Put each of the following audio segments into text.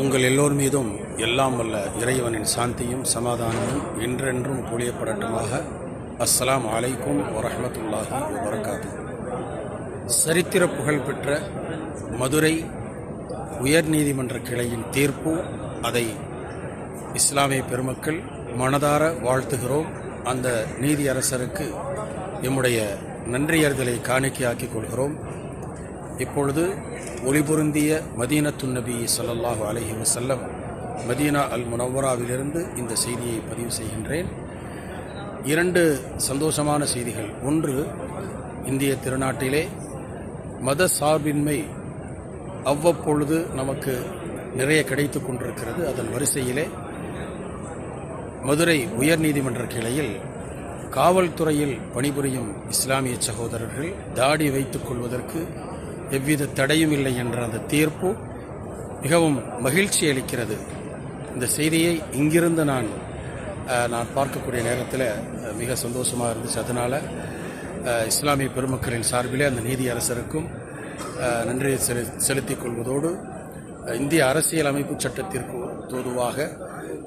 உங்கள் எல்லோர் மீதும் எல்லாம் வல்ல இறைவனின் சாந்தியும் சமாதானமும் என்றென்றும் பொழியப்படட்டுமாக. அஸ்ஸலாம் அலைக்கும் வரஹமத்துல்லாஹி வபரகாத்து சரித்திர புகழ்பெற்ற மதுரை உயர்நீதிமன்ற கிளையின் தீர்ப்பு. அதை இஸ்லாமிய பெருமக்கள் மனதார வாழ்த்துகிறோம். அந்த நீதியரசருக்கு எம்முடைய நன்றியறிதலை காணிக்கையாக்கிக் கொள்கிறோம். இப்பொழுது ஒளிபொருந்திய மதீனத்து நபி சல்லாஹூ அலஹி வசல்லம் மதீனா அல் முனவராவிலிருந்து இந்த செய்தியை பதிவு செய்கின்றேன். இரண்டு சந்தோஷமான செய்திகள். ஒன்று இந்திய திருநாட்டிலே மத சார்பின்மை அவ்வப்பொழுது நமக்கு நிறைய கிடைத்து கொண்டிருக்கிறது. அதன் வரிசையிலே மதுரை உயர்நீதிமன்ற கிளையில் காவல்துறையில் பணிபுரியும் இஸ்லாமிய சகோதரர்கள் தாடி வைத்துக் கொள்வதற்கு எவ்வித தடையும் இல்லை என்ற அந்த தீர்ப்பு மிகவும் மகிழ்ச்சி அளிக்கிறது. இந்த செய்தியை இங்கிருந்து நான் நான் பார்க்கக்கூடிய நேரத்தில் மிக சந்தோஷமாக இருந்துச்சு. அதனால் இஸ்லாமிய பெருமக்களின் சார்பிலே அந்த நீதி அரசருக்கும் நன்றியை செலு செலுத்திக் கொள்வதோடு இந்திய அரசியல் அமைப்பு சட்டத்திற்கு தோதுவாக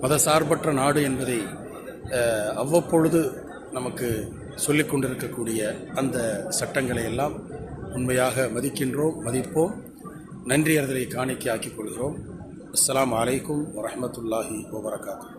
மதசார்பற்ற நாடு என்பதை அவ்வப்பொழுது நமக்கு சொல்லிக் கொண்டிருக்கக்கூடிய அந்த சட்டங்களை எல்லாம் உண்மையாக மதிக்கின்றோம் மதிப்போம். நன்றி அறிதலை காணிக்கையாக்கிக் கொள்கிறோம். அஸ்லாம் அலைக்கும் வரமத்துல்லாஹி வபரகாத்து